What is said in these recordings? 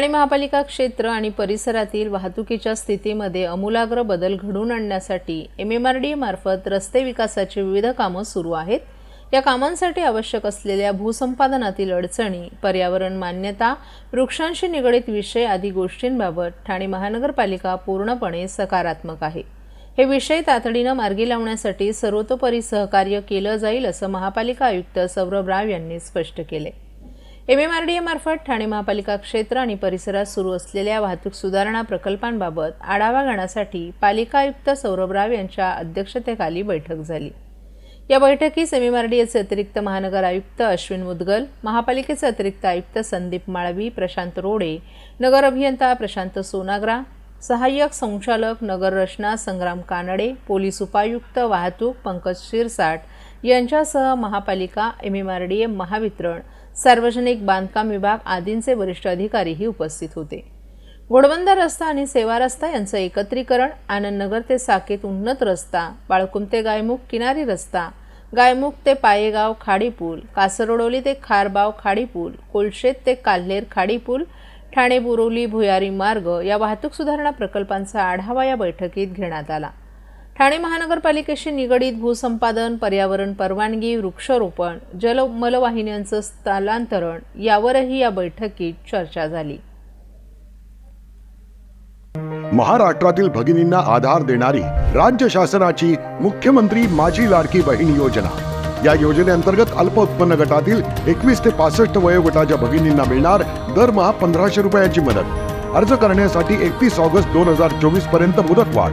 ठाणे महापालिका क्षेत्र आणि परिसरातील वाहतुकीच्या स्थितीमध्ये अमूलाग्र बदल घडवून आणण्यासाठी एम एम आर डी मार्फत रस्ते विकासाची विविध कामं सुरू आहेत. या कामांसाठी आवश्यक असलेल्या भूसंपादनातील अडचणी पर्यावरण मान्यता वृक्षांशी निगडित विषय आदी गोष्टींबाबत ठाणे महानगरपालिका पूर्णपणे सकारात्मक आहे. हे विषय तातडीनं मार्गी लावण्यासाठी सर्वतोपरी सहकार्य केलं जाईल असं महापालिका आयुक्त सौरभ राव यांनी स्पष्ट केले एम एम आर डी एमार्फत ठाणे महापालिका क्षेत्र आणि परिसरात सुरू असलेल्या वाहतूक सुधारणा प्रकल्पांबाबत आढावा घेण्यासाठी पालिका आयुक्त सौरभ राव यांच्या अध्यक्षतेखाली बैठक झाली. या बैठकीस एम एम आर डी एचे अतिरिक्त महानगर आयुक्त अश्विन मुदगल महापालिकेचे अतिरिक्त आयुक्त संदीप माळवी प्रशांत रोडे नगर अभियंता प्रशांत सोनाग्रा सहाय्यक संचालक नगर रचना संग्राम कानडे पोलीस उपायुक्त वाहतूक पंकज शिरसाट यांच्यासह महापालिका M M R D M Mahavitaran सार्वजनिक बांधकाम विभाग आदींचे वरिष्ठ अधिकारीही उपस्थित होते. घोडबंदर रस्ता आणि सेवा रस्ता यांचं एकत्रीकरण आनंदनगर ते साकेत उन्नत रस्ता बाळकुम ते गायमुख किनारी रस्ता गायमुख ते पायेगाव खाडीपूल कासरडोली ते खारबाव खाडीपूल कोलशेत ते काल्हेर खाडीपूल ठाणे बुरोली भुयारी मार्ग या वाहतूक सुधारणा प्रकल्पांचा आढावा या बैठकीत घेण्यात आला. ठाणे महानगरपालिकेशी निगडीत भूसंपादन पर्यावरण परवानगी वृक्षारोपण जलमलवाहिन्यांचं स्थलांतरण यावरही या बैठकीत चर्चा झाली. महाराष्ट्रातील भगिनींना आधार देणारी राज्य शासनाची मुख्यमंत्री माझी लाडकी बहीण योजना. या योजनेअंतर्गत अल्प उत्पन्न गटातील एकवीस ते पासष्ट वयोगटाच्या भगिनींना मिळणार दरमहा पंधराशे रुपयाची मदत. अर्ज करण्यासाठी एकतीस ऑगस्ट दोन हजार चोवीसपर्यंत मुदत वाढ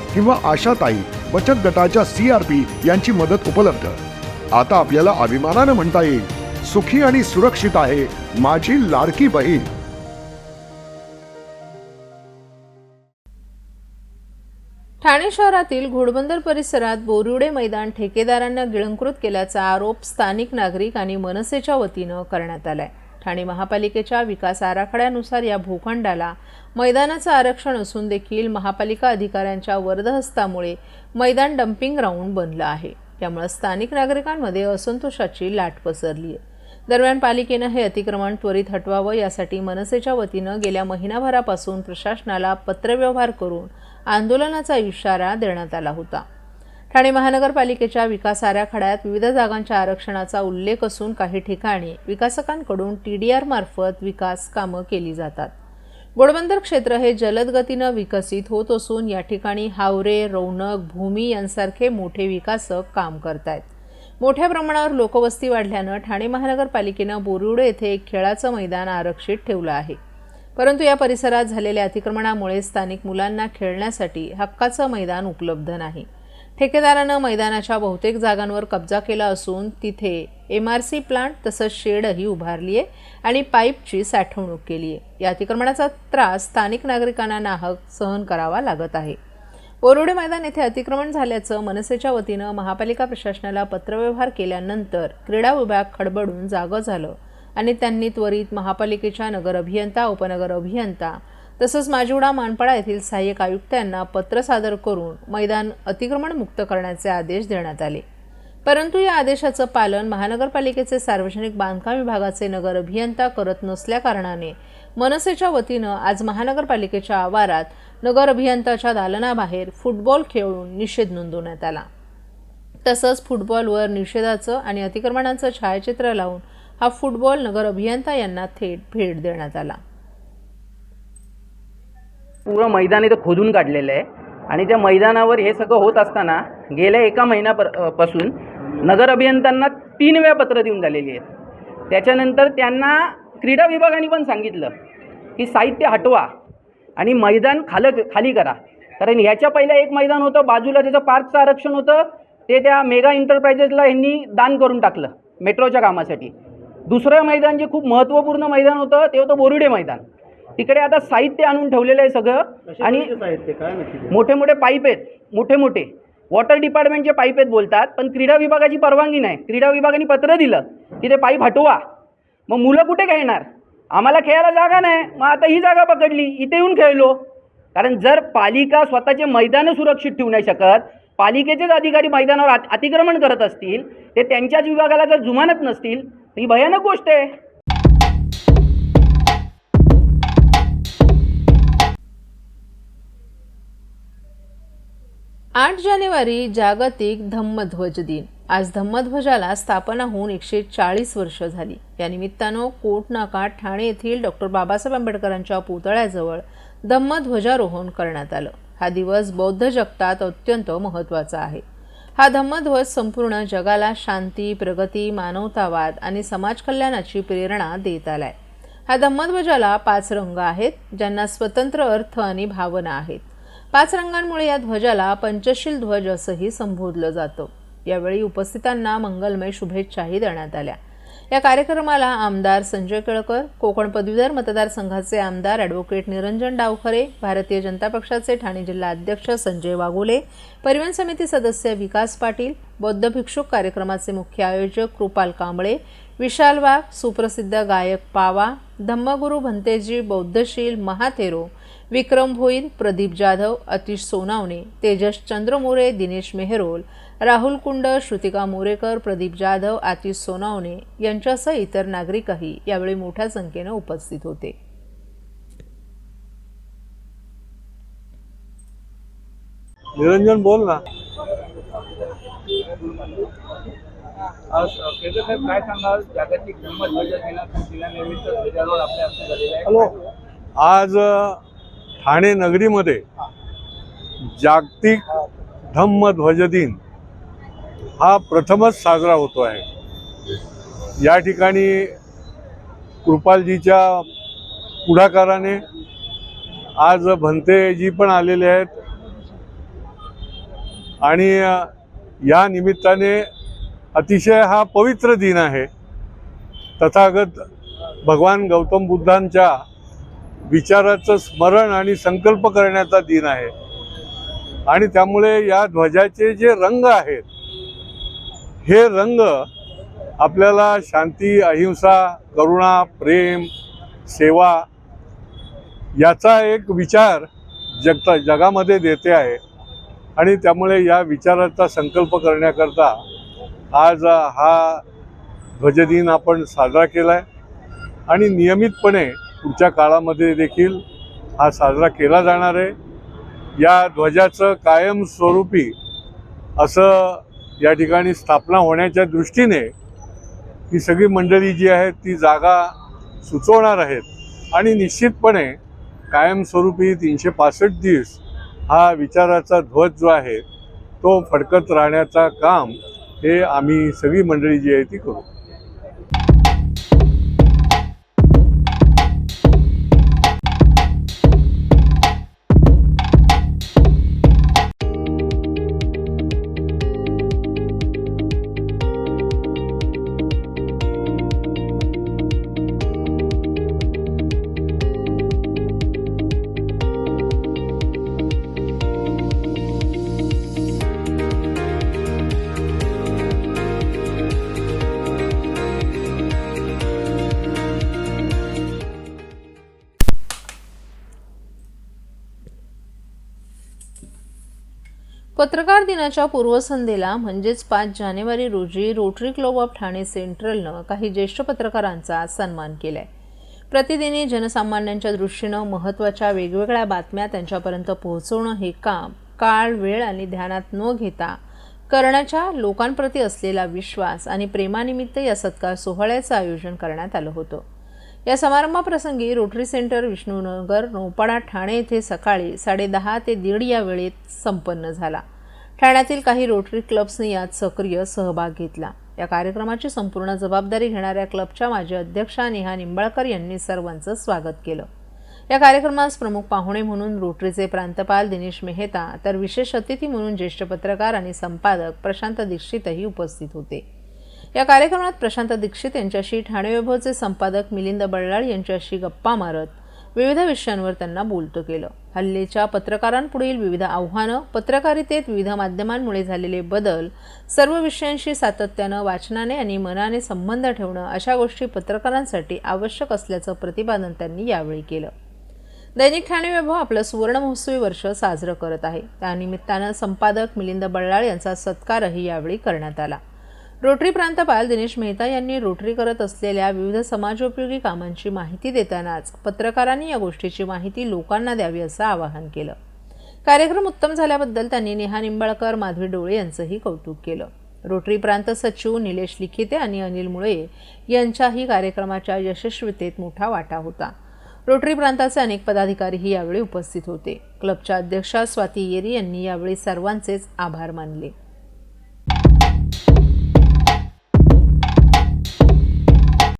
किंवा आशाताई बचत गटाच्या सी आर पी यांची मदत उपलब्ध. आता आपल्याला अभिमानानं म्हणता येईल सुखी आणि सुरक्षित आहे माझी लाडकी बहीण. ठाणे शहरातील घोडबंदर परिसरात बोरुडे मैदान ठेकेदारांना गिळंकृत केल्याचा आरोप स्थानिक नागरिक आणि मनसेच्या वतीनं करण्यात आलाय. ठाणे महापालिकेच्या विकास आराखड्यानुसार या भूखंडाला मैदानाचं आरक्षण असून देखील महापालिका अधिकाऱ्यांच्या वर्दहस्तामुळे मैदान डम्पिंग ग्राउंड बनलं आहे. त्यामुळे स्थानिक नागरिकांमध्ये असंतोषाची लाट पसरली आहे दरम्यान पालिकेनं हे अतिक्रमण त्वरित हटवावं यासाठी मनसेच्या वतीनं गेल्या महिनाभरापासून प्रशासनाला पत्रव्यवहार करून आंदोलनाचा इशारा देण्यात आला होता. ठाणे महानगरपालिकेच्या विकास आराखड्यात विविध जागांच्या आरक्षणाचा उल्लेख असून काही ठिकाणी विकासकांकडून टी डी आर मार्फत विकास कामं केली जातात. गोडबंदर क्षेत्र हे जलद गतीनं विकसित होत असून या ठिकाणी हावरे रौनक भूमी यांसारखे मोठे विकासक काम करत आहेत मोठ्या प्रमाणावर लोकवस्ती वाढल्यानं ठाणे महानगरपालिकेनं बोरिवडे येथे एक खेळाचं मैदान आरक्षित ठेवलं आहे. परंतु या परिसरात झालेल्या अतिक्रमणामुळे स्थानिक मुलांना खेळण्यासाठी हक्काचं मैदान उपलब्ध नाही. ठेकेदारानं मैदानाच्या बहुतेक जागांवर कब्जा केला असून तिथे एम आर सी प्लांट तसंच शेडही उभारली आहे आणि पाईपची साठवणूक केली आहे या अतिक्रमणाचा त्रास स्थानिक नागरिकांना नाहक सहन करावा लागत आहे. बोरोडे मैदान येथे अतिक्रमण झाल्याचं मनसेच्या वतीनं महापालिका प्रशासनाला पत्रव्यवहार केल्यानंतर क्रीडा विभाग खडबडून जागं झालं आणि त्यांनी त्वरित महापालिकेच्या नगर अभियंता उपनगर अभियंता तसंच माजिवडा मानपाडा येथील सहाय्यक आयुक्त यांना पत्र सादर करून मैदान अतिक्रमण मुक्त करण्याचे आदेश देण्यात आले. परंतु या आदेशाचं पालन महानगरपालिकेचे सार्वजनिक बांधकाम विभागाचे नगर अभियंता करत नसल्याकारणाने मनसेच्या वतीनं आज महानगरपालिकेच्या आवारात नगर अभियंताच्या दालनाबाहेर फुटबॉल खेळून निषेध नोंदवण्यात आला. तसंच फुटबॉलवर निषेधाचं आणि अतिक्रमणाचं छायाचित्र लावून हा फुटबॉल नगर अभियंता यांना थेट भेट देण्यात आला. पूर्ण मैदान इथं खोदून काढलेलं आहे. आणि त्या मैदानावर हे सगळं होत असताना गेल्या एका महिन्यापरपासून नगर अभियंत्यांना तीन वेळा पत्र देऊन झालेली आहेत. त्याच्यानंतर त्यांना क्रीडा विभागाने पण सांगितलं की साहित्य हटवा आणि मैदान खाल खाली करा. कारण ह्याच्या पहिल्या एक मैदान होतं बाजूला त्याचं पार्कचं आरक्षण होतं ते त्या मेगा एंटरप्राइजेसला यांनी दान करून टाकलं मेट्रोच्या कामासाठी. दुसरं मैदान जे खूप महत्त्वपूर्ण मैदान होतं ते होतं बोरुडे मैदान. तिकडे आता साहित्य आणून ठेवलेलं आहे सगळं. आणि साहित्य? काय? मोठे मोठे पाईप आहेत. मोठे मोठे वॉटर डिपार्टमेंटचे पाईप आहेत बोलतात पण क्रीडा विभागाची परवानगी नाही. क्रीडा विभागाने पत्र दिलं की ते पाईप हटवा. मग मुलं कुठे खेळणार? आम्हाला खेळायला जागा नाही. मग आता ही जागा पकडली. इथे येऊन खेळलो. कारण जर पालिका स्वतःचे मैदानं सुरक्षित ठेवू नाही शकत पालिकेचेच अधिकारी मैदानावर अत- अतिक्रमण करत असतील ते त्यांच्याच विभागाला जर जुमानत नसतील तर ही भयानक गोष्ट आहे. आठ जानेवारी जागतिक धम्मध्वज दिन. आज धम्मध्वजाला स्थापना होऊन एकशे चाळीस वर्ष झाली. या निमित्तानं कोटनाका ठाणे येथील डॉक्टर बाबासाहेब आंबेडकरांच्या पुतळ्याजवळ धम्मध्वजारोहण करण्यात आलं. हा दिवस बौद्ध जगतात अत्यंत महत्त्वाचा आहे. हा धम्मध्वज संपूर्ण जगाला शांती प्रगती मानवतावाद आणि समाज कल्याणाची प्रेरणा देत आलाय. हा धम्मध्वजाला पाच रंग आहेत ज्यांना स्वतंत्र अर्थ आणि भावना आहेत. पाच रंगांमुळे या ध्वजाला पंचशील ध्वज असंही संबोधलं जातं. यावेळी उपस्थितांना मंगलमय शुभेच्छाही देण्यात आल्या. या कार्यक्रमाला आमदार संजय केळकर कोकण पदवीधर मतदारसंघाचे आमदार ॲडव्होकेट निरंजन डावखरे भारतीय जनता पक्षाचे ठाणे जिल्हा अध्यक्ष संजय वाघोले परिवहन समिती सदस्य विकास पाटील बौद्ध भिक्षुक कार्यक्रमाचे मुख्य आयोजक कृपाल कांबळे विशाल वाघ सुप्रसिद्ध गायक पावा धम्मगुरू भंतेजी बौद्धशील महाथेरो विक्रम भोईन प्रदीप जाधव अतिश सोनावणे तेजस चंद्रमोरे दिनेश मेहरोल राहुल कुंड श्रुतिका मोरेकर प्रदीप जाधव आतिश सोनावणे यांच्यासह इतर नागरिकही यावेळी मोठ्या संख्येनं उपस्थित होते. निरंजन बोल ना. केंद्र साहेब काय सांगाल? जागतिक धम्मध्वज दिना दिनानिमित्त ध्वजारोहण आपल्या हस्ते झालेलं आहे. हॅलो. आज ठाणे नगरीमध्ये जागतिक धम्म ध्वज दिन हा प्रथमच साजरा होतो आहे. या ठिकाणी कृपालजीच्या पुढाकाराने आज भंतेजी पण आलेले आहेत. आणि या निमित्ताने अतिशय हा पवित्र दिन आहे. तथागत भगवान गौतम बुद्धांच्या विचाराचं स्मरण आणि संकल्प करण्याचा दिन आहे. आणि त्यामुळे या ध्वजाचे जे रंग आहेत हे रंग आपल्याला शांती अहिंसा करुणा प्रेम सेवा याचा एक विचार जगता जगामध्ये देते आहे. आणि त्यामुळे या विचाराचा संकल्प करण्याकरता आज हा ध्वजदिन आपण साजरा केला आहे आणि नियमितपणे पुढच्या काळामध्ये देखील हा साजरा केला जाणार आहे. या ध्वजाचं कायमस्वरूपी असं या ठिकाणी स्थापना होण्याच्या दृष्टीने ही सगळी मंडळी जी आहेत ती जागा सुचवणार आहेत आणि निश्चितपणे कायमस्वरूपी तीनशे पासष्ट दिवस हा विचाराचा ध्वज जो आहे तो फडकत राहण्याचा काम हे आम्ही सगळी मंडळी जी आहे ती करू. पत्रकार दिनाच्या पूर्वसंध्येला म्हणजेच पाच जानेवारी रोजी रोटरी क्लब ऑफ ठाणे सेंट्रलनं काही ज्येष्ठ पत्रकारांचा सन्मान केलाय. प्रतिदिनी जनसामान्यांच्या दृष्टीनं महत्त्वाच्या वेगवेगळ्या बातम्या त्यांच्यापर्यंत पोहोचवणं हे काम काळ वेळ आणि ध्यानात न घेता करण्याच्या लोकांप्रती असलेला विश्वास आणि प्रेमानिमित्त या सत्कार सोहळ्याचं आयोजन करण्यात आलं होतं. या समारंभाप्रसंगी रोटरी सेंटर विष्णुनगर नौपाडा ठाणे येथे सकाळी साडेदहा ते दीड या वेळेत संपन्न झाला. ठाण्यातील काही रोटरी क्लब्सनी यात सक्रिय सहभाग घेतला. या कार्यक्रमाची संपूर्ण जबाबदारी घेणाऱ्या क्लबच्या माजी अध्यक्षा नेहा निंबाळकर यांनी सर्वांचं स्वागत केलं. या कार्यक्रमास प्रमुख पाहुणे म्हणून रोटरीचे प्रांतपाल दिनेश मेहता तर विशेष अतिथी म्हणून ज्येष्ठ पत्रकार आणि संपादक प्रशांत दीक्षितही उपस्थित होते. या कार्यक्रमात प्रशांत दीक्षित यांच्याशी ठाणे वैभवचे संपादक मिलिंद बळ्ळाळ यांच्याशी गप्पा मारत विविध विषयांवर त्यांना बोलतो केलं. हल्लीच्या पत्रकारांपुढील विविध आव्हानं पत्रकारितेत विविध माध्यमांमुळे झालेले बदल सर्व विषयांशी सातत्यानं वाचनाने आणि मनाने संबंध ठेवणं अशा गोष्टी पत्रकारांसाठी आवश्यक असल्याचं प्रतिपादन त्यांनी यावेळी केलं. दैनिक ठाणे वैभव आपलं सुवर्ण महोत्सवी वर्ष साजरं करत आहे. त्यानिमित्तानं संपादक मिलिंद बल्लाळ यांचा सत्कारही यावेळी करण्यात आला. रोटरी प्रांतपाल दिनेश मेहता यांनी रोटरी करत असलेल्या विविध समाजोपयोगी कामांची माहिती देतानाच पत्रकारांनी या गोष्टीची माहिती लोकांना द्यावी असं आवाहन केलं. कार्यक्रम उत्तम झाल्याबद्दल त्यांनी नेहा निंबाळकर माधवी डोळे यांचंही कौतुक केलं. रोटरी प्रांत सचिव निलेश लिखिते आणि अनिल मुळे यांच्याही कार्यक्रमाच्या यशस्वीतेत मोठा वाटा होता. रोटरी प्रांताचे अनेक पदाधिकारीही यावेळी उपस्थित होते. क्लबच्या अध्यक्षा स्वाती येरी यांनी यावेळी सर्वांचेच आभार मानले.